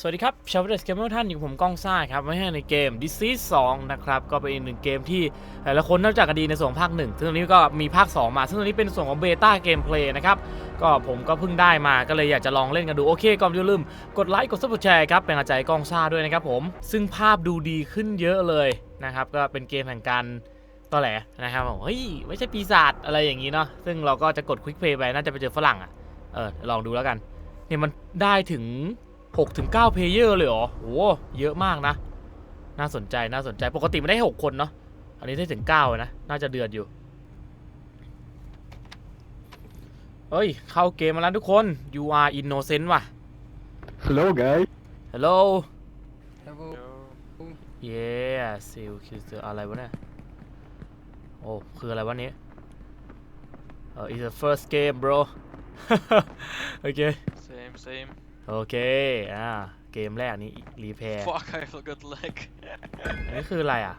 สวัสดีครับ ชาวเดสเกมเมอร์ท่านอยู่ผมก้องซ่าครับไม่ใช่ในเกม Disease 2นะครับ ก็เป็นอีกหนึ่งเกมที่หลายคนน่าจะกันดีในส่วนภาค 1 ซึ่งตอนนี้ก็มีภาค 2 มา ซึ่งตอนนี้เป็นส่วนของเบต้าเกมเพลย์นะครับ ก็ผมก็เพิ่งได้มาก็เลยอยากจะลองเล่นกันดู โอเคก่อนอย่าลืม กดไลค์กดซับสไครต์ครับ เป็นกำลังใจก้องซ่าด้วยนะครับผม ซึ่งภาพดูดีขึ้นเยอะเลยนะครับ ก็เป็นเกมแห่งการตอแหลนะครับผมเฮ้ยไม่ใช่ปีศาจอะไรอย่างนี้เนาะซึ่งเราก็จะกดควิกเพลย์ไปน่าจะไปเจอฝรั่งอะเออลองดูแล้วกันเนี่ยมันได้ถึง 6ถึง9เพลเยอร์เลยเหรอโหเยอะมากนะ น่าสนใจน่าสนใจปกติมันได้ 6 คนเนาะอันนี้ได้ถึง9เลยนะ น่าจะเดือดอยู่เฮ้ย เข้าเกมมาแล้วทุกคน you are innocent ว่ะ Hello, guys. hello Hello. yeah seal kill อะไรวะเนี่ย โอ้ คืออะไรวะเนี้เออ it's the first game bro โอเค Same, same. โอเค อ่า เกมแรกนี้รีแพร์ Fuck, I forgot leg. อันนี้คืออะไรอะ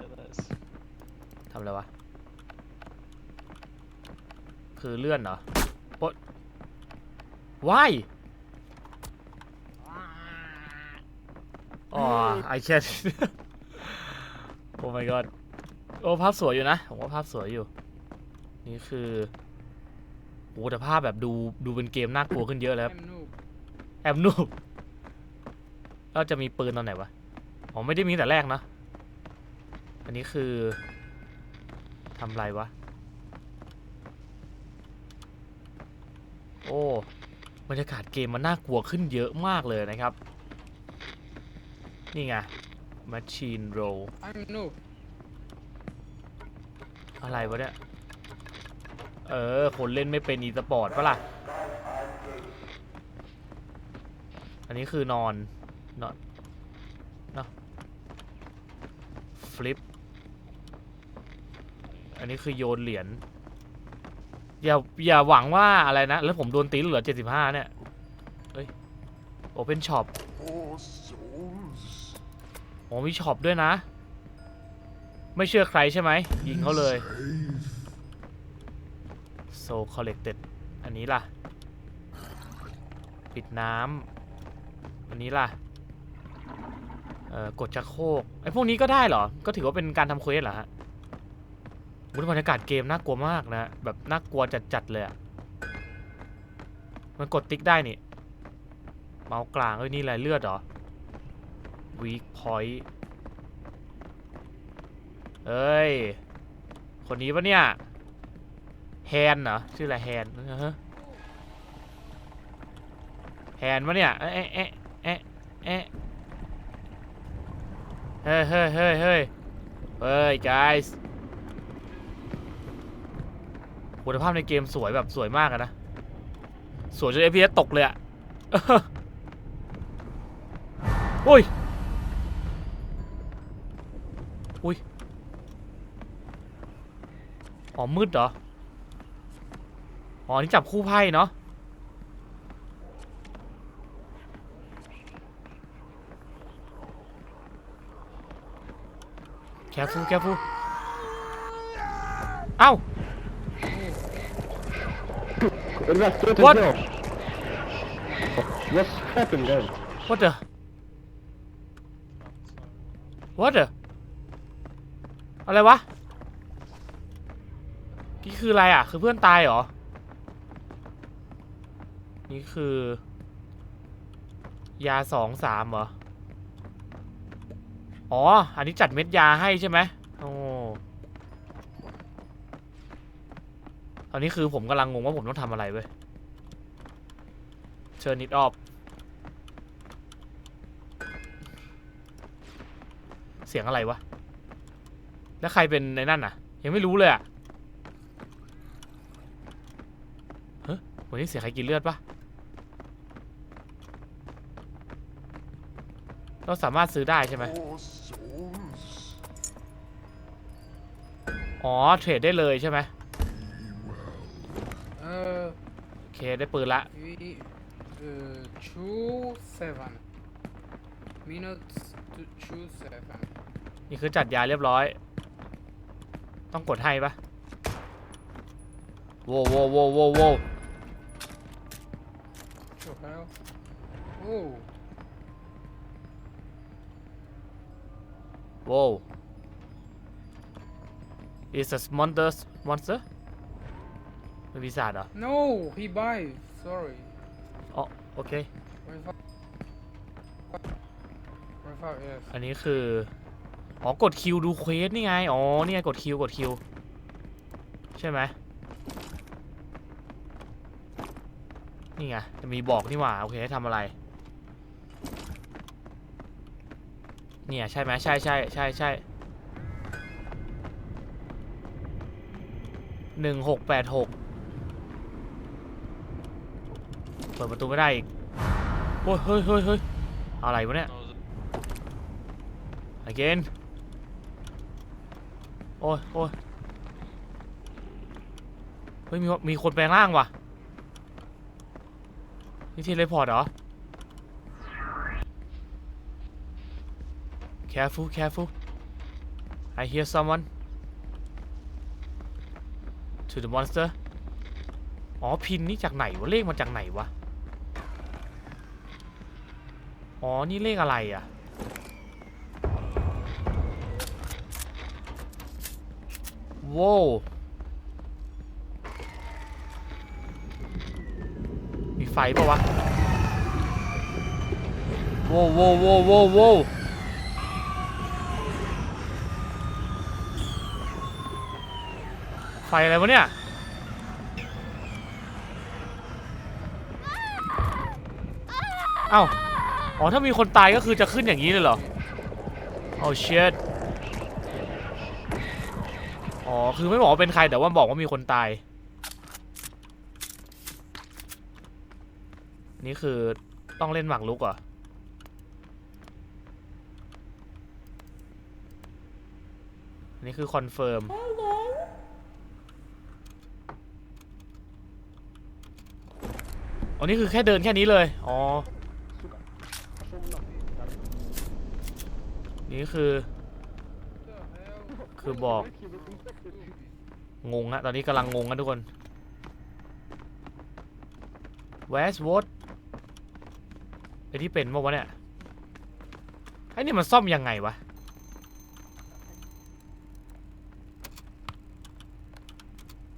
Okay, nice. ทำอะไรวะ คือเลื่อนเหรอปดว้ายอ๋อ I can't โอ้ my god โอ้ ภาพสวยอยู่นะ ผมว่าภาพสวยอยู่ นี่คือโอ้แต่ภาพแบบดูดูเป็นเกมน่ากลัวขึ้นเยอะแล้ว I'm noob. แอบนูบแล้วจะมีปืนตอนไหนวะอ๋อไม่ได้มีแต่แรกนะ อันนี้คือทำไรวะ โอ้บรรยากาศเกมมันน่ากลัวขึ้นเยอะมากเลยนะครับ นี่ไง Machine Roll I'm noob. อะไรวะเนี่ย เออ คนเล่นไม่เป็นอีสปอร์ตปะล่ะ อั นนี้คือนอน นอนเนาะฟลิป อันนี้คือโยนเหรียญ อย่า อย่าหวังว่าอะไรนะ แล้วผมโดนตีเหลือ75เนี่ย เฮ้ย โอเพนช็อปโอ้มีช็อปด้วยนะ ไม่เชื่อใครใช่ไหม ยิงเขาเลย so collected อันนี้ล่ะ ปิดน้ำ อันนี้ล่ะ เอ่อกดชักโครกไอ้พวกนี้ก็ได้เหรอ ก็ถือว่าเป็นการทำเควสเหรอฮะบรรยากาศเกมน่ากลัวมากนะ แบบน่ากลัวจัดๆเลยอะมันกดติ๊กได้นี่ เมาส์กลางเอ้ยนี่อะไรเลือดเหรอ weak point เอ้ย คนนี้ปะเนี่ย แฮนเหรอ ชื่ออะไรแฮนฮะแฮนปะเนี่ย เอ๊ะเอ๊ะ เอ๊ะเอะเฮ้ยเฮ้ยเฮ้ยเฮ้ยเฮ้ย guys คุณภาพในเกมสวยแบบสวยมากอะนะ สวยจน FPS ตกเลยอะอุ้ย อุ้ย อ๋อมืดเหรอ อ๋อ นี่จับคู่ไพ่เนาะ แคฟูแคฟูเอ้า Relax, don't What? know. What's happened then? what the what the อะไรวะนี่คืออะไรอะ คือเพื่อนตายเหรอ นี่คือ ยาสองสามเหรอ อ๋อ อันนี้จัดเม็ดยาให้ใช่ไหมโอ้ตอนนี้คือผมกำลังงงว่าผมต้องทำอะไรเว้ยเชิญนิดออฟเสียงอะไรวะ แล้วใครเป็นในนั่นน่ะ ยังไม่รู้เลยอะเฮ้ยวันนี้เสียใครกินเลือดปะ เราสามารถซื้อได้ใช่ไหมอ๋อ เทรดได้เลยใช่ไหม Uh, โอเค ได้ปืนละ we uh, two seven minutes to two seven. นี่คือจัดยาเรียบร้อย ต้องกดให้ปะโว้วโว้วโว้วโว้วโว้ To hell. Oh, Whoa Is a monster monster เป็นปีศาจเหรอ No, he buys. Sorry. อ๋อโอเค Revive. Revive, yes. อันนี้คือ อ๋อกดคิวดูเควสนี่ไง อ๋อนี่ไงกดคิวกดคิว ใช่ไหม นี่ไงจะมีบอกนี่หว่า โอเคให้ทำอะไร เนี่ยใช่ไหมใช่ใช่ใช่ใช่หนึ่งหกแปดหกเปิดประตูไม่ได้อีกโอ้ยเฮ้ยเฮ้ยเฮ้ยอะไรวะเนี่ย No, the again โอ้ยโอ้ยเฮ้ยมีมีคนแปลงร่างว่ะนี่เทเลพอร์ตเหรอ careful careful I hear someone to the monster อ๋อ พินนี่จากไหนวะ เลขมาจากไหนวะ อ๋อ นี่เลขอะไรอะ โว้วมีไฟปะวะ โว้วโว้วโว้วโว้วโว้วไฟอะไรวะเนี่ย เอ้า อ๋อ ถ้ามีคนตายก็คือจะขึ้นอย่างนี้เลยเหรอ โอ้ shit อ๋อ คือไม่บอกว่าเป็นใครแต่ว่าบอกว่ามีคนตาย นี่คือต้องเล่นหมากรุกเหรออันนี่คือคอนเฟิร์ม อ๋อนี่คือแค่เดินแค่นี้เลย อ๋อ นี่คือ คือบอก งงฮะตอนนี้กำลังงงกันทุกคน Where's what ไอที่เป็นปะวะเนี่ย ไอนี่มันซ่อมยังไงวะ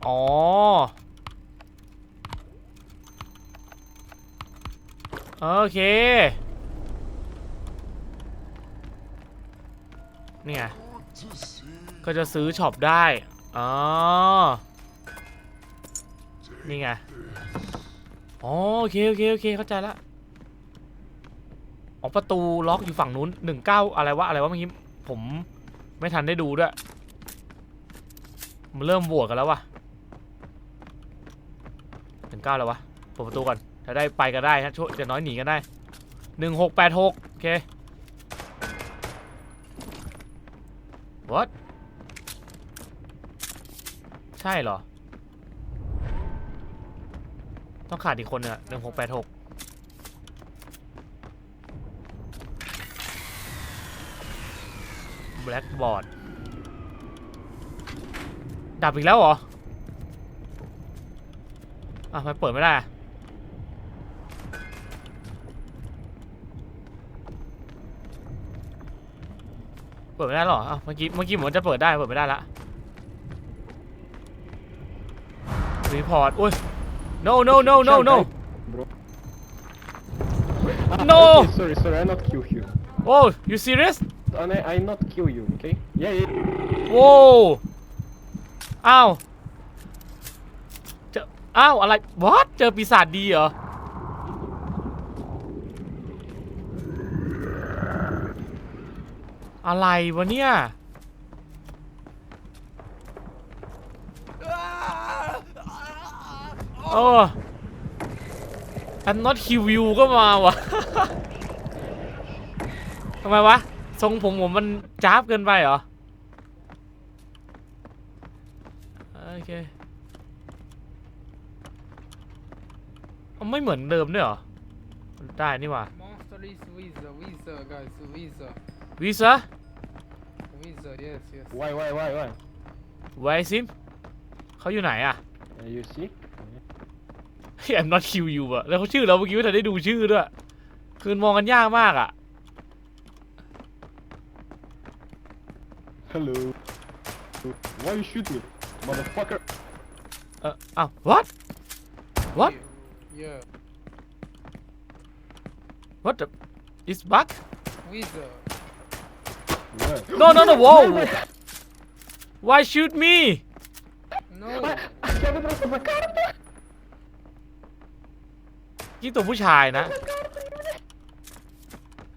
อ๋อ โอเคเนี่ยก็จะซื้อช็อปได้ อ๋อ นี่ไงอ๋อโอเค โอเค โอเค เข้าใจละออกประตูล็อกอยู่ฝั่งนู้นหนึ่งเก้าอะไรวะ อะไรวะเมื่อกี้ ผมไม่ทันได้ดูด้วย มันเริ่มบวกกันแล้ววะหนึ่งเก้าแล้ววะเปิดประตูก่อน จะได้ไปกันได้ฮะช่วยจะน้อยหนีกันได้หนึ่งหกแปดหกโอเค what ใช่เหรอ ต้องขาดอีกคนเนี่ยหนึ่งหกแปดหกแบล็กบอร์ดดับอีกแล้วเหรออะมันเปิดไม่ได้ เปิดไม่ได้หรออะเมื่อกี้เมื่อกี้เหมือนจะเปิดได้เปิดไม่ได้ละรีพอร์ตอุ้ย no no no no no Bro. Ah, No! okay, sorry, sorry, I not kill you. oh you serious And I, I not kill you, okay? Yeah, yeah. โว้วอ้าวเจออ้าวอะไร what เจอปีศาจดีเหรอ อะไรวะเนี่ยโอ้ I'm not kill you ก็มาวะทำไมวะ ทรงผมผมมันจ้าบเกินไปเหรอ โอเคเอาไม่เหมือนเดิมด้วยเหรอ ได้นี่หว่า Monster is Visa, Visa, guys, Visa. วีซ่า Visa, yes, yes. Why, why, why, why? ไวซิมเขาอยู่ไหนอะ Uh, you see? เฮ้ย I'm not kill you อะแล้วเขาชื่อเราเมื่อกี้ไม่ทันได้ดูชื่อด้วย คืนมองกันยากมากอะ Hello. Why you shoot me, motherfucker? เอออ้าว what what Yeah. what the is bug Weasel. Where? no no no whoa why shoot me No. Я выбрался за карту. นี่ตัวผู้ชายนะ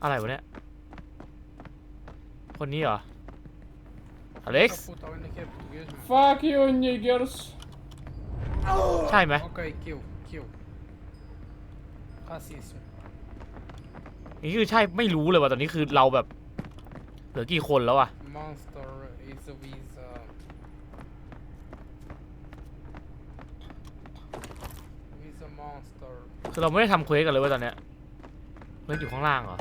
อะไรวะเนี่ย คนนี้เหรอ อเล็กซ์ Puta, onde que é português, mano? Fuck you, niggers. ใช่ไหม Ok, kill, kill. Racismo. นี่คือใช่ไม่รู้เลยว่าตอนนี้คือเราแบบ เห ลือกี่คนแล้วอะ Monster is a weasel. Weasel monster. คือเราไม่ได้ทำเควสกันเลยเว่าตอนเนี้ยเควสอยู่ข้างล่างเหรอ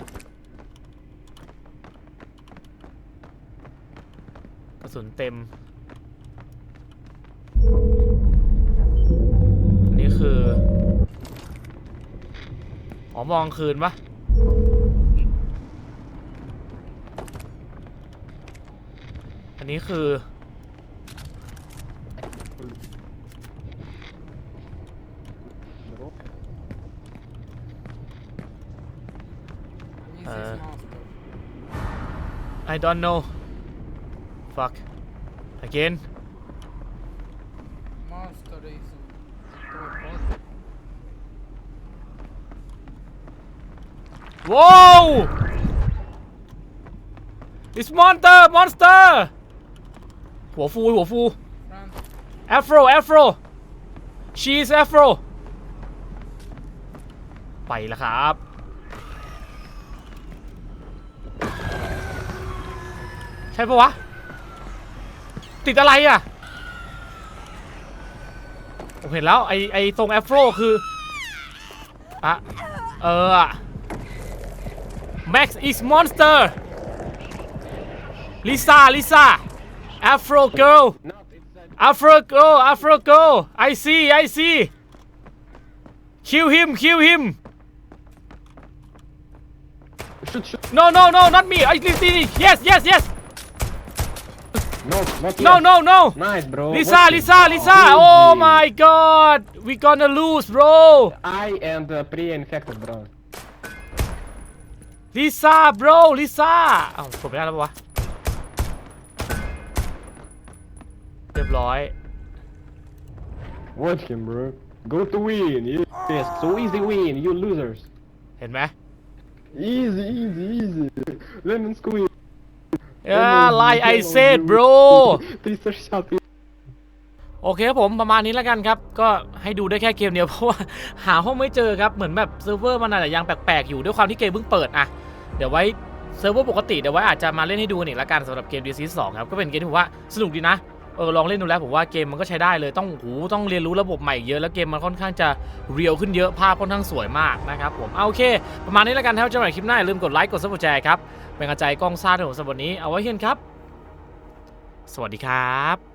กระสุนเต็ม อันนี้คือ อ๋อมองคืนปะ นนี้คือ Weasel Uh. monster. I don't know fuck again Monster is teleport. Whoa! It's monster monster หัวฟูหัวฟู Front. Afro Afro She is Afro ไปแล้วครับ ใช่ปะวะ ติดอะไรอะ ผมเห็นแล้วไอไอทรง Afro คืออะเอออะ Max is monster Lisa Lisa Afro girl No, it's a Afro girl Afro girl I see I see kill him kill him shoot, shoot. no no no not me I see see yes yes yes No, not no yet. no no Nice, bro. Lisa Watch Lisa it. Lisa Easy. oh my god we gonna lose bro I and uh, pre-infected, bro. Lisa bro Lisa อ้าวกดไม่ได้แล้วปะวะ รียบร้อย Watch him, bro. Go to win. Yes, so easy win. You losers. เห็นไหม Easy, easy, easy. Lemon squeeze. Yeah like I said bro 360. โอเคครับผมประมาณนี้แล้วกันครับ ก็ให้ดูได้แค่เกมเดียวเพราะว่าหาห้องไม่เจอครับเหมือนแบบเซิร์ฟเวอร์มันอาจจะยังแปลกๆอยู่ด้วยความที่เกมเพิ่งเปิดอะเดี๋ยวไว้เซิร์ฟเวอร์ปกติเดี๋ยวไว้อาจจะมาเล่นให้ดูกันอีกละกันสำหรับเกม d ีซีสองครับ ก็เป็นเกมที่ผมว่าสนุกดีนะ เออลองเล่นดูแล้วผมว่าเกมมันก็ใช้ได้เลยต้องหูต้องเรียนรู้ระบบใหม่เยอะแล้วเกมมันค่อนข้างจะเรียวขึ้นเยอะภาพค่อนข้างสวยมากนะครับผมเอาโอเค ประมาณนี้แล้วกันครับเจอกันใหม่คลิปหน้าอย่าลืมกดไลค์กดซับสไครต์ครับเป็นกำลังใจกล้องซ่าของผมสำหรับวันนี้เอาไว้เฮียนครับ สวัสดีครับ